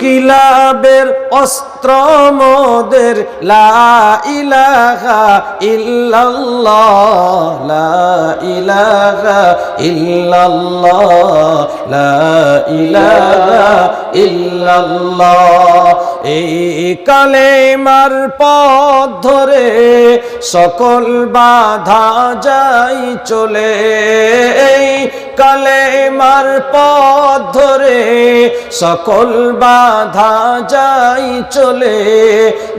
কিলাবের অস্ত্র মোদের, লা ইলাহা ইল্লাল্লাহ, লা ইলাহা ইল্লাল্লাহ, লা ইলাহা ইল্লাল্লাহ। এই কালেমার পথ ধরে সকল বাধা যাই চলে। কালেমার পথ ধরে সকল বাধা যাই চলে।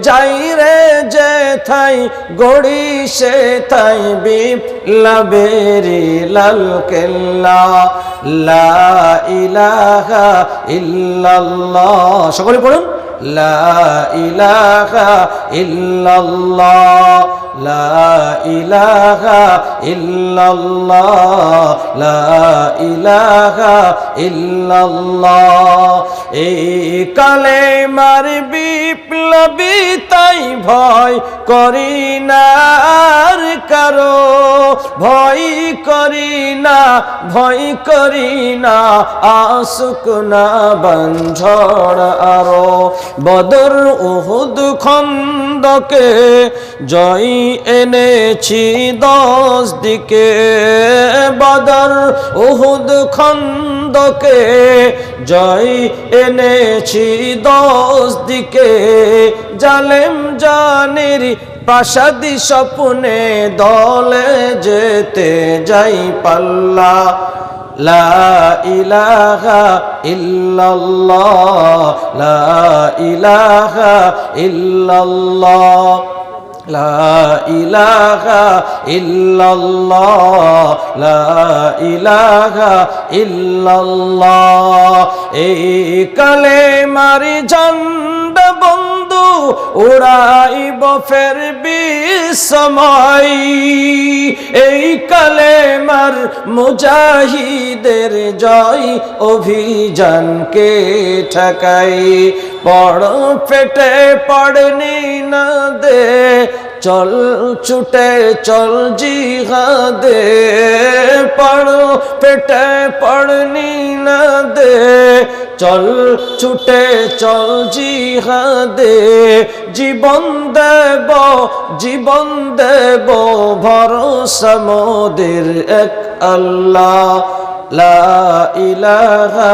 যাই রে যে থাই গড়ি সে থাই বিপ্লবেরি লাল কেল্লা। লা ইলাহা ইল্লাল্লাহ। সকলে পড়ুন। লা ইলাহা লা ইলাহা লা ইলাহা বিপ্লবী তাই ভয় করি না কারও, ভয় করি না, ভয় করি না, আসুক না বাঞ্ঝড় আরও। বদর উহুদ খন্দকে জয় এনেছি দশ দিকে। বদর উহুদ খন্দকে জয় এনেছি দশ দিকে। জালেম জানের প্রাসাদি স্বপ্নে দলে যেতে যাই পাল্লা লা ইলাহা ইল্লাল্লাহ, লা ইলাহা ইল্লাল্লাহ, লা ইলাহা ইল্লাল্লাহ, লা ইলাহা ইল্লাল্লাহ। এই কালেমারি ঝন্ড বন্ধু উড়াইব ফের সময় এই কালেমার মুজাহিদের জয় অভিযানকে ঠকাই। পড় পেটে পড়নি না দে, চল ছুটে চল জিহাদে। পড় পেটে পড়নি না দে চল ছুটে চল জিহাদে। জীবন দেব জীবন দেব ভরসা মোদের এক আল্লাহ। লা ইলাহা